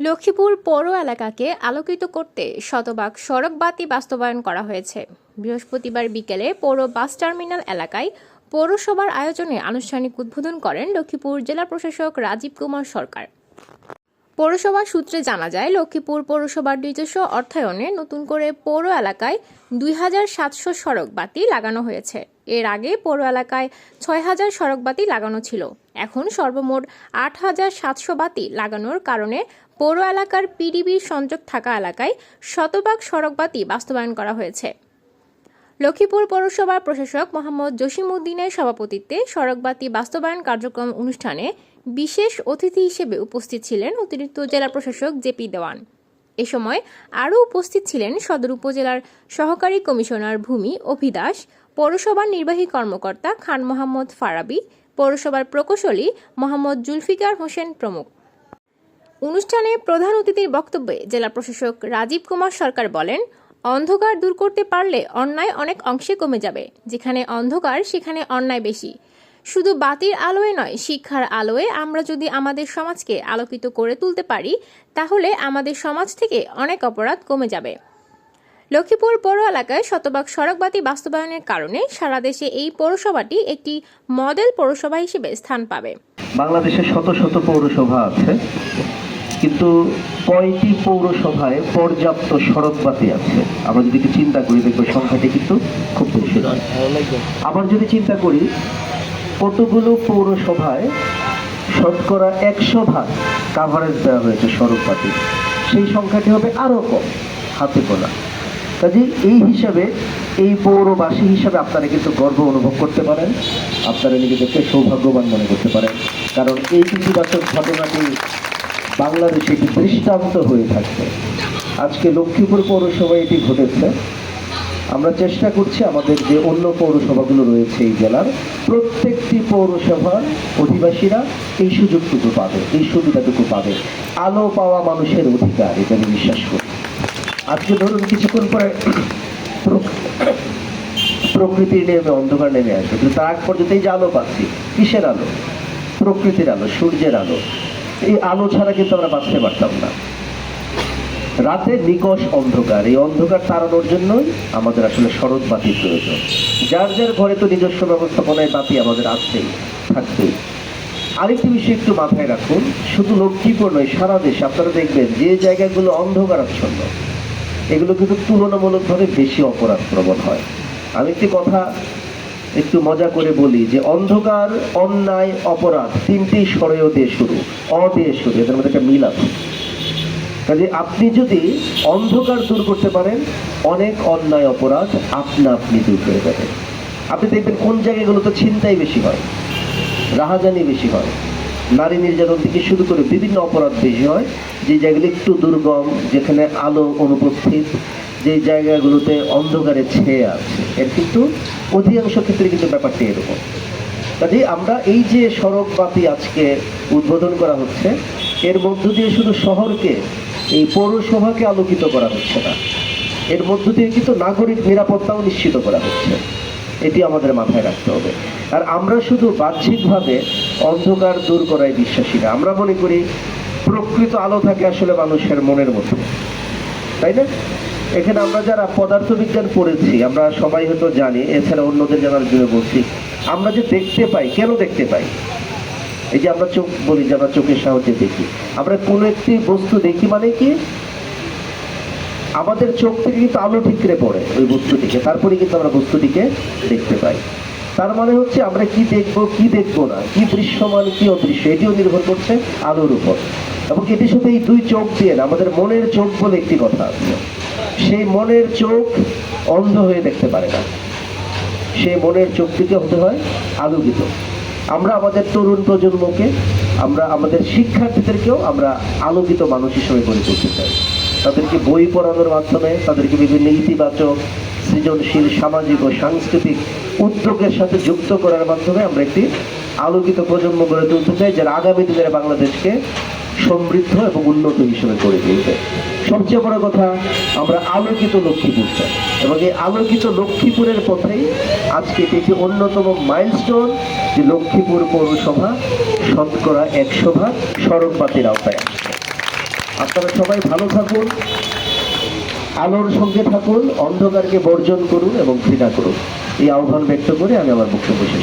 লক্ষ্মীপুর পৌর এলাকাকে আলোকিত করতে শতভাগ সড়ক বাতি বাস্তবায়ন করা হয়েছে। বৃহস্পতিবার বিকেলে পৌর বাস টার্মিনাল এলাকায় পৌরসভার আয়োজনে আনুষ্ঠানিক উদ্বোধন করেন লক্ষ্মীপুর জেলা প্রশাসক রাজীব কুমার সরকার। পৌরসভা সূত্রে জানা যায়, লক্ষ্মীপুর পৌরসভার নিজস্ব অর্থায়নে নতুন করে পৌর এলাকায় দুই হাজার সাতশো সড়ক বাতি লাগানো হয়েছে। এর আগে পৌর এলাকায় ছয় হাজার সড়ক বাতি লাগানো ছিল। এখন সর্বমোট আট হাজার সাতশো বাতি লাগানোর কারণে পৌর এলাকার পিডিবির সংযোগ থাকা এলাকায় শতভাগ সড়ক বাতি বাস্তবায়ন করা হয়েছে। লক্ষ্মীপুর পৌরসভার প্রশাসক মোহাম্মদ জসিমউদ্দিনের সভাপতিত্বে সড়কবাতি বাস্তবায়ন কার্যক্রম অনুষ্ঠানে বিশেষ অতিথি হিসেবে উপস্থিত ছিলেন অতিরিক্ত জেলা প্রশাসক জেপি দেওয়ান। এ সময় আরও উপস্থিত ছিলেন সদর উপজেলার সহকারী কমিশনার ভূমি অভিদাস পৌরসভার নির্বাহী কর্মকর্তা খান মোহাম্মদ ফারাবি, পৌরসভার প্রকৌশলী মোহাম্মদ জুলফিকার হোসেন প্রমুখ। অনুষ্ঠানে প্রধান অতিথির বক্তব্যে জেলা প্রশাসক রাজীব কুমার সরকার বলেন, অন্ধকার দূর করতে পারলে অন্যায় অনেক অংশে কমে যাবে। যেখানে অন্ধকার, সেখানে অন্যায় বেশি। শুধু বাতির আলোয় নয়, শিক্ষার আলোয় আমরা যদি আমাদের সমাজকে আলোকিত করে তুলতে পারি, তাহলে আমাদের সমাজ থেকে অনেক অপরাধ কমে যাবে। লক্ষ্মীপুর পৌর এলাকায় শতভাগ সড়কবাতি বাস্তবায়নের কারণে সারা দেশে এই পৌরসভাটি একটি মডেল পৌরসভা হিসেবে স্থান পাবে। বাংলাদেশে শত শত পৌরসভা আছে, কিন্তু কয়টি পৌরসভায় পর্যাপ্ত সড়কবাতি আছে? আমরা যদি চিন্তা করি, দেখব সংখ্যাটি কিন্তু খুব বেশি নয়। আবার যদি চিন্তা করি কতগুলো পৌরসভায় শতকরা একশো ভাগ কাভারেজ দেওয়া হয়েছে সড়কবাতি সেই সংখ্যাটি হবে আরও কম, হাতে গোনা। কাজে এই হিসাবে, এই পৌরবাসী হিসাবে আপনারা কিন্তু গর্ব অনুভব করতে পারেন। আপনারা নিজেদেরকে সৌভাগ্যবান মনে করতে পারেন। কারণ এই ইতিবাচক ঘটনাটি বাংলাদেশে একটি দৃষ্টান্ত হয়ে থাকবে। আজকে লক্ষ্মীপুর পৌরসভায় এটি ঘটেছে। আমরা চেষ্টা করছি আমাদের যে অন্য পৌরসভাগুলো রয়েছে এই জেলার, প্রত্যেকটি পৌরসভার অধিবাসীরা এই সুযোগটুকু পাবে, এই সুবিধাটুকু পাবে। আলো পাওয়া মানুষের অধিকার, এটা আমি বিশ্বাস করি। আজকে ধরুন কিছুক্ষণ পরে প্রক- প্রকৃতির নেমে অন্ধকার নেমে আসবে, কিন্তু তার আগ পর্যন্ত এই যে আলো পাচ্ছি, কিসের আলো? প্রকৃতির আলো, সূর্যের আলো। এই আলো ছাড়া কিন্তু আমরা বাঁচতে পারতাম না। রাতে নিকষ অন্ধকার। এই অন্ধকার তাড়ানোর জন্যই আমাদের আসলে সড়ক বাতির প্রয়োজন। যার যার ঘরে তো নিজস্ব ব্যবস্থাপনায় বাতি আমাদের আছেই, থাকবেই। আরেকটি বিষয় একটু মাথায় রাখুন, শুধু লক্ষ্মীপুর নয়, সারা দেশে আপনারা দেখবেন যে জায়গাগুলো অন্ধকারাচ্ছন্ন, এগুলো কিন্তু তুলনামূলকভাবে বেশি অপরাধ প্রবণ হয়। আমি একটি কথা একটু মজা করে বলি যে অন্ধকার, অন্যায়, অপরাধ তিনটি স্বরেও দিয়ে শুরু, অ দিয়ে শুরু, এদের মধ্যে একটা মিল আছে। কাজে আপনি যদি অন্ধকার দূর করতে পারেন, অনেক অন্যায় অপরাধ আপনা আপনি দূর করে যাবেন আপনি দেখবেন কোন জায়গাগুলোতে ছিনতাই বেশি হয়, রাহাজানি বেশি হয়, নারী নির্যাতন থেকে শুরু করে বিভিন্ন অপরাধ বেশি হয়। যে জায়গাগুলো একটু দুর্গম, যেখানে আলো অনুপস্থিত, যে জায়গাগুলোতে অন্ধকারে ছেয়ে আছে, এর কিন্তু অধিকাংশ ক্ষেত্রে কিন্তু ব্যাপারটি এরকম। কাজে আমরা এই যে সড়ক বাতি আজকে উদ্বোধন করা হচ্ছে, এর মধ্য দিয়ে শুধু শহরকে এই পৌরসভাকে আলোকিত করা হচ্ছে না। এর মধ্য দিয়ে কিন্তু নাগরিক নিরাপত্তাও নিশ্চিত করা হচ্ছে। এটি আমাদের মাথায় রাখতে হবে। আর আমরা শুধু বাহ্যিকভাবে অন্ধকার দূর করায় বিশ্বাসী না, আমরা মনে করি প্রকৃত আলো থাকে আসলে মানুষের মনের মধ্যে। তাই না? এখানে আমরা যারা পদার্থবিজ্ঞান পড়েছি, আমরা সবাই হয়তো জানি, এছাড়া অন্যদের জানার জন্য বলছি, আমরা যে দেখতে পাই, কেন দেখতে পাই? এই যে আমরা চোখ বলি যে আমরা চোখের সাহায্যে দেখি, আমরা কোনো একটি বস্তু দেখি মানে কি? আমাদের চোখ থেকে কিন্তু আলো ঠিকরে পড়ে ওই বস্তুটিকে, তারপরে কিন্তু আমরা বস্তুটিকে দেখতে পাই। তার মানে হচ্ছে আমরা কি দেখব কি দেখব না, কি দৃশ্যমান, কি অদৃশ্য, এটিও নির্ভর করছে আলোর উপর। এবং এটির সাথে এই দুই চোখ দিয়ে আমাদের মনের চোখ বলে একটি কথা আছে। সেই মনের চোখ অন্ধ হয়ে দেখতে পারে না। সেই মনের চোখটিকে হতে হয় আলোকিত। আমরা আমাদের তরুণ প্রজন্মকে, আমরা আমাদের শিক্ষার্থীদেরকেও আমরা আলোকিত মানুষ হিসেবে গড়ে তুলতে চাই। তাদেরকে বই পড়ানোর মাধ্যমে, তাদেরকে বিভিন্ন ইতিবাচক, সৃজনশীল সামাজিক ও সাংস্কৃতিক উদ্যোগের সাথে যুক্ত করার মাধ্যমে আমরা একটি আলোকিত প্রজন্ম গড়ে তুলতে চাই, যারা আগামী দিনের বাংলাদেশকে সমৃদ্ধ এবং উন্নত হিসেবে গড়ে তুলবে সবচেয়ে বড় কথা, আমরা আলোকিত লক্ষ্মীপুর চাই। এবং এই আলোকিত লক্ষ্মীপুরের পথেই আজকে এটি একটি অন্যতম মাইলস্টোন, যে লক্ষ্মীপুর পৌরসভা, শতকরা একশো ভাগ সড়ক বাতির আওতায় আসছে আপনারা সবাই ভালো থাকুন, আলোর সঙ্গে থাকুন, অন্ধকারকে বর্জন করুন এবং ঘৃণা করুন। এই আহ্বান ব্যক্ত করে আমি আমার বক্তব্য শেষ